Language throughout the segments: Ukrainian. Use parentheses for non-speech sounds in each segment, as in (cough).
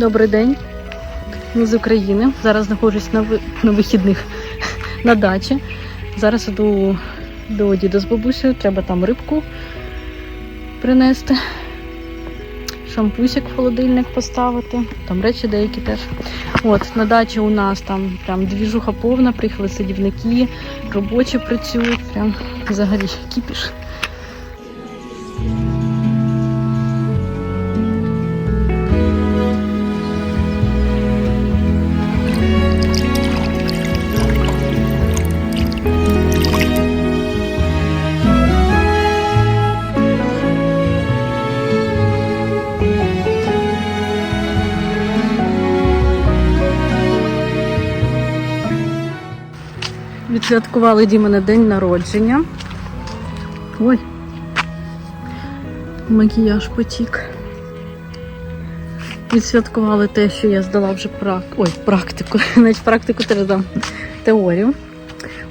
Добрий день. Ми з України. Зараз знаходжусь на, на вихідних (laughs) на дачі. Зараз іду до діда з бабусею. Треба там рибку принести. Шампусик в холодильник поставити. Там речі деякі теж. От, на дачі у нас там прям двіжуха повна, приїхали садівники, робочі працюють. Прям взагалі кіпіш. Відсвяткували Дімане день народження. Ой. Макіяж потік. Відсвяткували те, що я здала вже прак... Ой, практику. (laughs) Навіть практику теж дам теорію.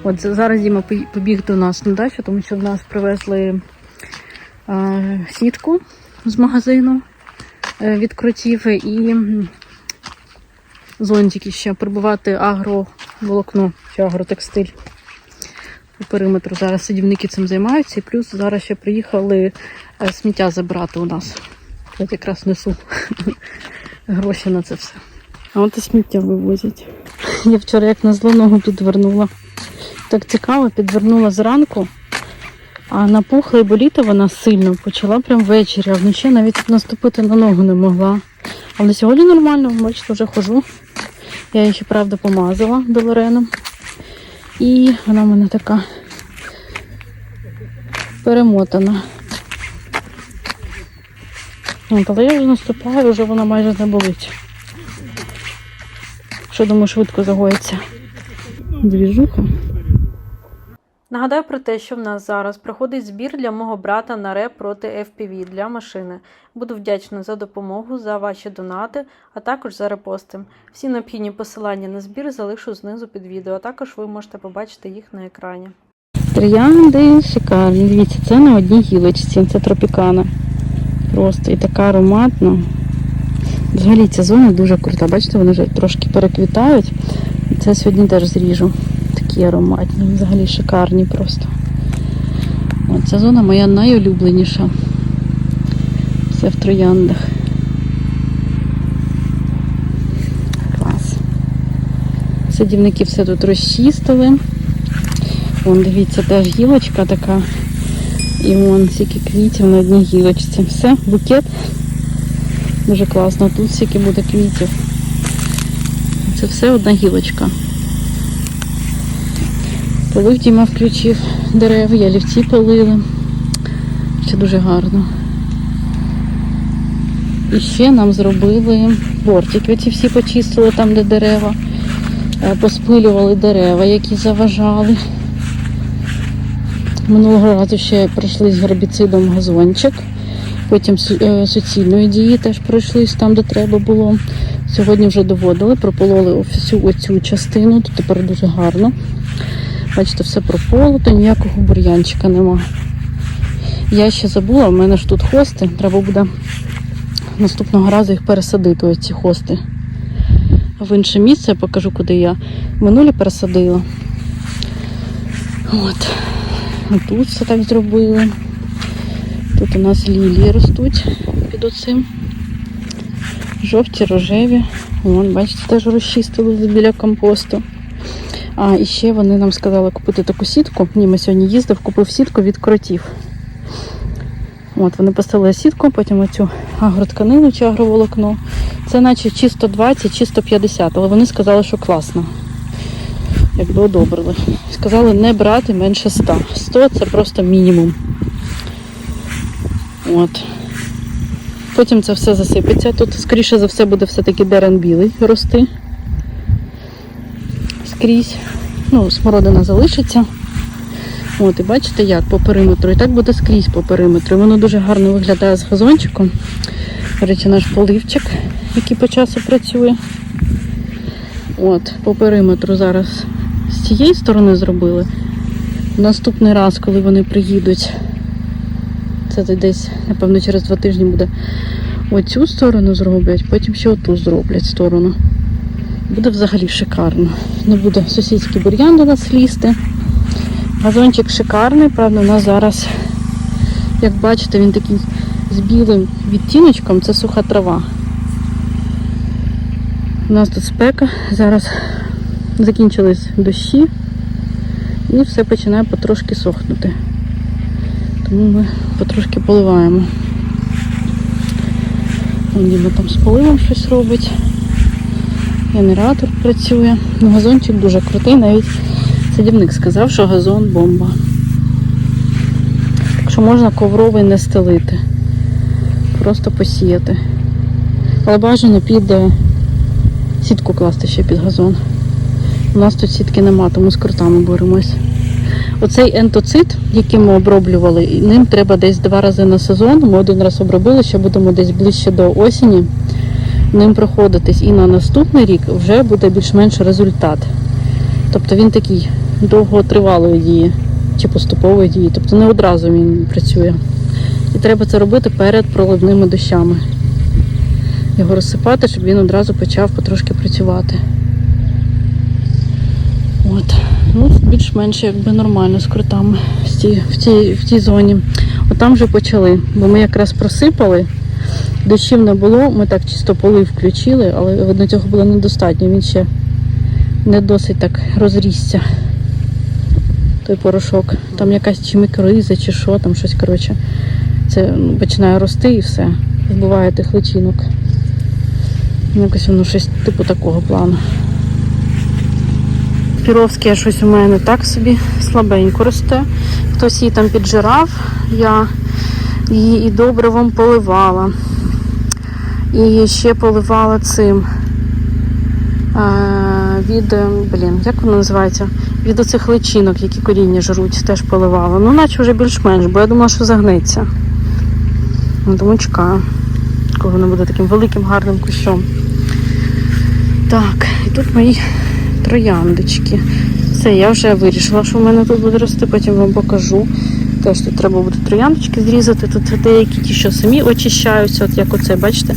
От зараз Діма побіг до нас на дачу, тому що в нас привезли е, сітку з магазину е, від кротів і зонтики ще прибувати агроволокно чи агротекстиль по периметру. Зараз садівники цим займаються. І плюс зараз ще приїхали е, сміття забрати у нас. От якраз несу (laughs) гроші на це все. А от і сміття вивозять. Я вчора як на зло ногу підвернула. Так цікаво, підвернула зранку, а напухла і боліти вона сильно почала прям ввечері, а вночі навіть наступити на ногу не могла. Але сьогодні нормально, бачите, вже хожу. Я її ще, правда, помазала долареном. І вона в мене така перемотана. От, але я вже наступаю, вже вона майже не болить. Що думаю, швидко загоїться. Двіжуха. Нагадаю про те, що в нас зараз проходить збір для мого брата на РЕП проти FPV для машини. Буду вдячна за допомогу, за ваші донати, а також за репости. Всі необхідні посилання на збір залишу знизу під відео, а також ви можете побачити їх на екрані. Троянди шикарні. Дивіться, це на одній гілочці, це тропікана. Просто і така ароматна. Взагалі ця зона дуже крута. Бачите, вони вже трошки переквітають. Це сьогодні теж зріжу. Такі ароматні, взагалі шикарні просто. О, ця зона моя найулюбленіша. Це в трояндах. Клас. Садівники все тут розчистили. Вон, дивіться, теж гілочка така. І вон стільки квітів на одній гілочці. Все, букет. Дуже класно. Тут стільки буде квітів. Це все одна гілочка. Полив Діма включив дерев, ялівці полили. Ще дуже гарно. І ще нам зробили бортики. Оці всі почистили там, де дерева. Е, Поспилювали дерева, які заважали. Минулого разу ще пройшли з гербіцидом газончик. Потім е, суцільної дії теж пройшлись там, де треба було. Сьогодні вже доводили, пропололи всю оцю частину, тут тепер дуже гарно. Бачите, все прополото, ніякого бур'янчика нема. Я ще забула, в мене ж тут хости. Треба буде наступного разу їх пересадити, ось ці хости. В інше місце я покажу, куди я минулі пересадила. От. А тут все так зробили. Тут у нас лілії ростуть під оцим. Жовті, рожеві. Вон, бачите, теж розчистили біля компосту. А, і ще вони нам сказали купити таку сітку. Ні, ми сьогодні їздив, купив сітку від кротів. От, вони поставили сітку, потім оцю агротканину чи агроволокно. Це наче чи 120, чи 150, але вони сказали, що класно. Якби одобрили. Сказали не брати менше 100. 100 це просто мінімум. От. Потім це все засипеться. Тут, скоріше за все, буде все-таки дерен білий рости. Скрізь. Ну, смородина залишиться. От, і бачите, як по периметру. І так буде скрізь по периметру. Воно дуже гарно виглядає з газончиком. До речі, наш поливчик, який по часу працює. От, по периметру зараз з цієї сторони зробили. Наступний раз, коли вони приїдуть, це десь, напевно, через два тижні буде. оцю сторону зроблять, потім ще оту зроблять сторону. Буде взагалі шикарно. Не буде сусідський бур'ян до нас лізти. Газончик шикарний, правда, у нас зараз, як бачите, він такий з білим відтіночком, це суха трава. У нас тут спека, зараз закінчились дощі і все починає потрошки сохнути. Тому ми потрошки поливаємо. Діма там з поливом щось робить. Генератор працює. Ну, газончик дуже крутий, навіть садівник сказав, що газон бомба. Так що можна ковровий не стелити. Просто посіяти. Але бажано під е, сітку класти ще під газон. У нас тут сітки нема, тому з крутами боремось. Оцей ентоцит, який ми оброблювали, ним треба десь два рази на сезон. Ми один раз обробили, ще будемо десь ближче до осені ним проходитись. І на наступний рік вже буде більш-менш результат. Тобто він такий довготривалої дії чи поступової дії. Тобто не одразу він працює. І треба це робити перед проливними дощами. Його розсипати, щоб він одразу почав потрошки працювати. От. Ну, більш-менш якби нормально з крутами в тій, в тій, в тій зоні. От там вже почали, бо ми якраз просипали, дощів не було, ми так чисто полив включили, але видно цього було недостатньо. Він ще не досить так розрісся. Той порошок. Там якась чи мікрориза, чи що, там щось, коротше. Це ну, починає рости і все. Вбиває тих личинок. Якось воно щось типу такого плану. Піровське щось у мене так собі слабенько росте. Хтось її там піджирав, я її і добривом поливала. І ще поливала цим е, від, блін, як воно називається? Від оцих личинок, які коріння жруть, теж поливала. Ну, наче вже більш-менш, бо я думала, що загнеться. Ну, Тому чекаю, коли воно буде таким великим гарним кущом. Так, і тут мої трояндочки. Все, я вже вирішила, що в мене тут буде рости, потім вам покажу. Теж тут треба буде трояндочки зрізати. Тут деякі ті, що самі очищаються, от як оце, бачите,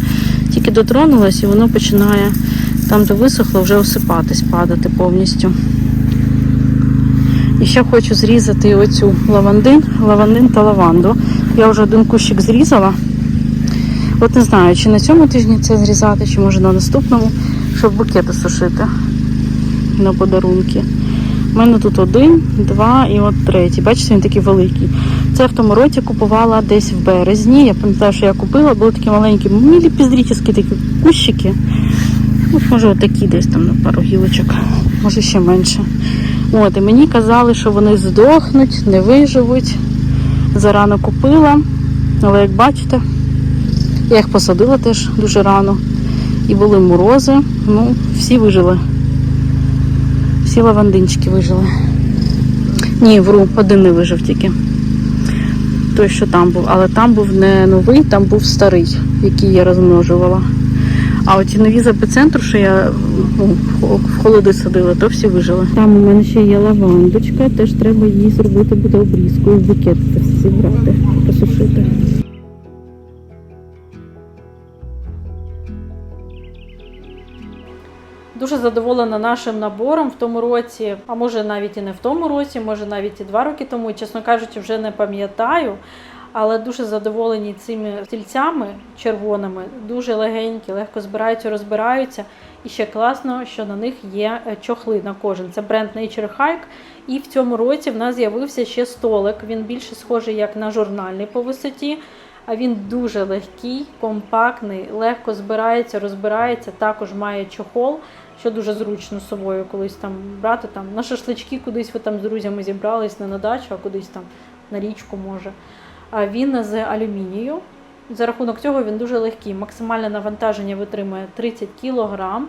тільки дотронулась і воно починає там, де висохло, вже осипатись, падати повністю. І ще хочу зрізати оцю лавандин, лавандин та лаванду. Я вже один кущик зрізала. От не знаю, чи на цьому тижні це зрізати, чи може на наступному, щоб букети сушити на подарунки. У мене тут один, два і от третій. Бачите, він такий великий. Це в тому році купувала десь в березні. Я пам'ятаю, що я купила, були такі маленькі, міліпіздрічні такі кущики. От може отакі десь там на пару гілочок, може ще менше. От, і мені казали, що вони здохнуть, не виживуть. Зарано купила, але як бачите, я їх посадила теж дуже рано. І були морози. Ну, всі вижили. Всі лавандинчики вижили. Ні, вру, один не вижив тільки. Той, що там був. Але там був не новий, там був старий, який я розмножувала. А оті нові з епіцентру, що я ну, в холоди садила, то всі вижили. Там у мене ще є лавандочка, теж треба її зробити буде обрізку і в букет зібрати, посушити. Дуже задоволена нашим набором в тому році, а може навіть і не в тому році, може навіть і два роки тому, чесно кажучи, вже не пам'ятаю. Але дуже задоволені цими стільцями червоними, дуже легенькі, легко збираються, розбираються. І ще класно, що на них є е, чохли на кожен. Це бренд Nature Hike. І в цьому році в нас з'явився ще столик. Він більше схожий як на журнальний по висоті. А він дуже легкий, компактний, легко збирається, розбирається. Також має чохол, що дуже зручно з собою колись там брати там на шашлички, кудись ви там з друзями зібрались, не на дачу, а кудись там на річку може. А він з алюмінію. За рахунок цього він дуже легкий. Максимальне навантаження витримує 30 кг.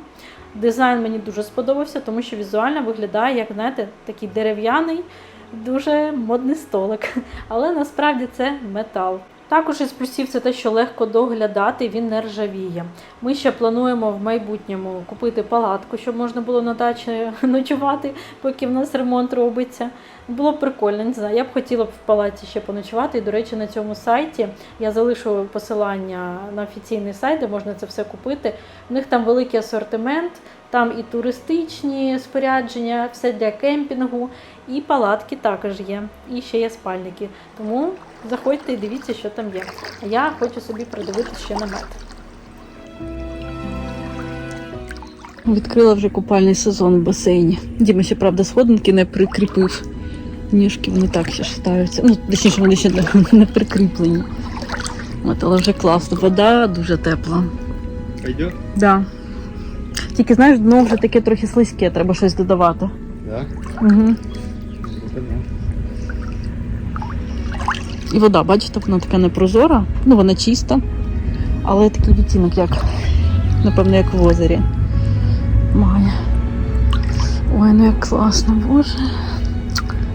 Дизайн мені дуже сподобався, тому що візуально виглядає, як знаєте, такий дерев'яний, дуже модний столик. (laughs) Але насправді це метал. Також із плюсів це те, що легко доглядати, він не ржавіє. Ми ще плануємо в майбутньому купити палатку, щоб можна було на дачі ночувати, поки в нас ремонт робиться. Було б прикольно, не знаю. Я б хотіла б в палаці ще поночувати. І, до речі, на цьому сайті я залишу посилання на офіційний сайт, де можна це все купити. У них там великий асортимент, там і туристичні спорядження, все для кемпінгу, і палатки також є, і ще є спальники. Тому заходьте і дивіться, що там є. А я хочу собі придивитися ще намет. Відкрила вже купальний сезон в басейні. Діма ще, правда, сходинки не прикріпив. Ніжки вони так ще ж ставляться. Ну, точніше, вони ще не, прикріплені. От, але вже класно. Вода дуже тепла. Пойдет? Да. Тільки знаєш, дно вже таке трохи слизьке, треба щось додавати. Да. Угу. І вода, бачите, вона така непрозора, ну вона чиста, але такий відтінок, як, напевно, як в озері. Має. Ой, ну як класно, боже.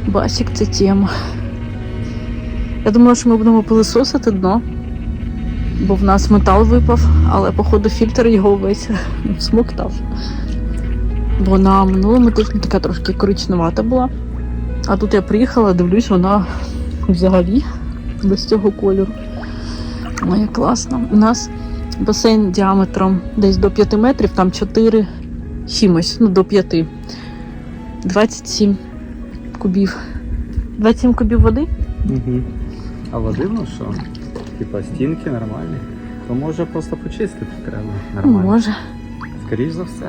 Басік це тема. Я думала, що ми будемо пилисосити дно, бо в нас метал випав, але походу фільтр його весь (laughs) смоктав. Бо на минулому тижні така трошки коричневата була. А тут я приїхала, дивлюсь, вона взагалі без цього кольору. Ой, класно. У нас басейн діаметром десь до 5 метрів, там 4 чимось, ну до 5. 27 кубів. 27 кубів води? Угу. А води, ну що? Типа стінки нормальні. То може просто почистити треба нормально. Може. Скоріш за все.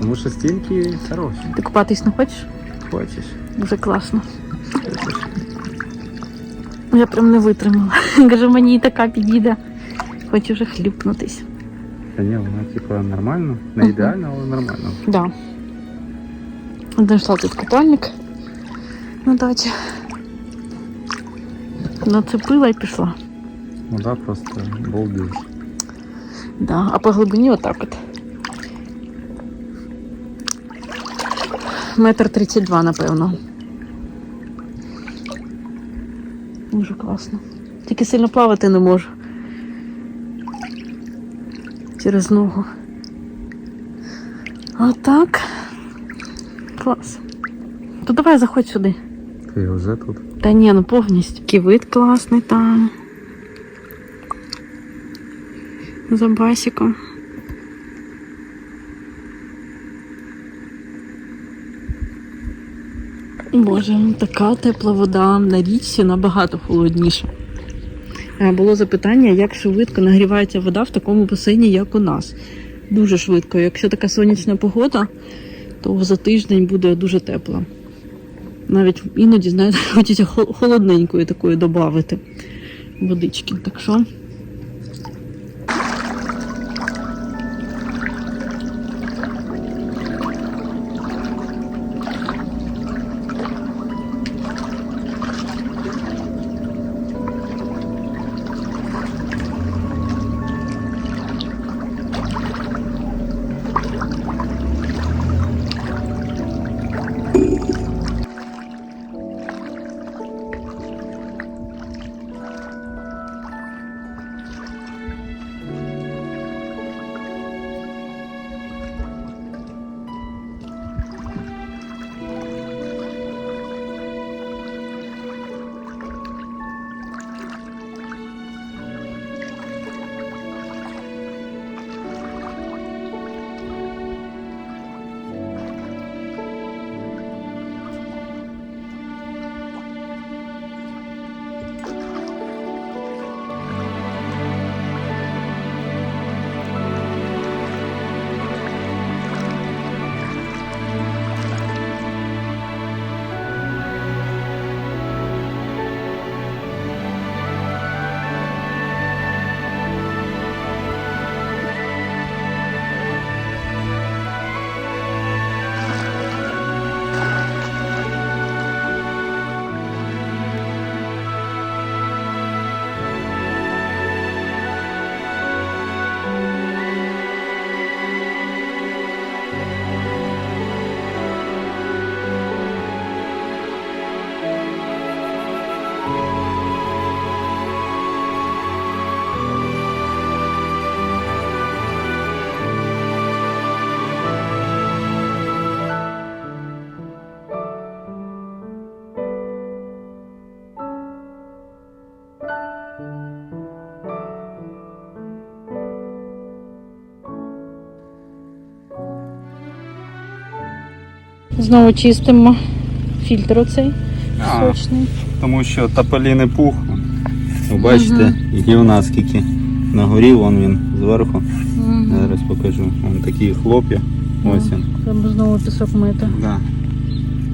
Тому що стінки хороші. Ти купатись не хочеш? Хочеш. Дуже класно. Хочеш. Я прям не витримала. (laughs) Кажу, мені і така підійде. Хочу вже хлюпнутись. Та ні, вона типа нормально. Не ідеально, але нормально. Да. Знайшла тут купальник на дачі. Нацепила і пішла. Вода просто балдеж. Да. А по глибині отак от. Метр тридцять два, напевно. Дуже класно. Тільки сильно плавати не можу. Через ногу. А так. Клас. То давай заходь сюди. Ти вже тут. Та ні, ну повністю. Вид класний там. За басиком. Боже, така тепла вода на річці набагато холодніша. Було запитання, як швидко нагрівається вода в такому басейні, як у нас. Дуже швидко. Якщо така сонячна погода, то за тиждень буде дуже тепло. Навіть іноді, знаєте, (laughs) хочеться хол- холодненької такої додати водички. Так що. Знову чистимо фільтр оцей А, сочний. тому що тополіний пух. Ви бачите, який у нас скільки нагорів, вон він зверху. Зараз покажу. Вон такі хлоп'я. Ось він. Треба знову пісок мити. Да.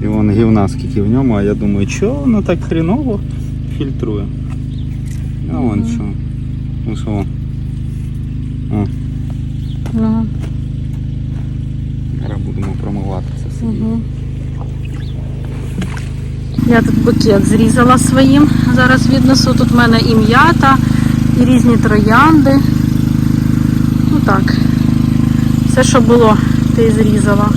І вон гівна скільки в ньому, а я думаю, що воно так хріново фільтрує. А вон що. Ну що. О, Ну, зараз будемо промивати це все. діло. Угу. Я тут букет зрізала своїм. Зараз віднесу. Тут в мене і м'ята, і різні троянди. Ну так. Все, що було, те й зрізала.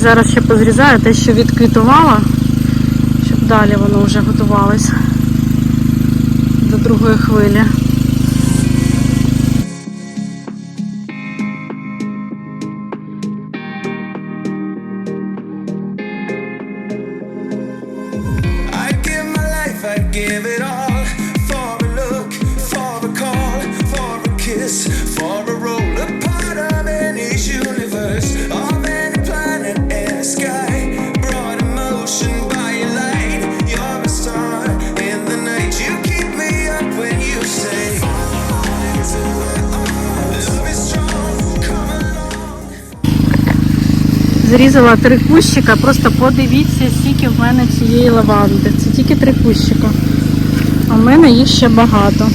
Зараз ще позрізаю те, що відквітувала, щоб далі воно вже готувалось до другої хвилі. Зрізала три кущика, просто подивіться, скільки в мене цієї лаванди. Це тільки три кущика. А в мене їх ще багато.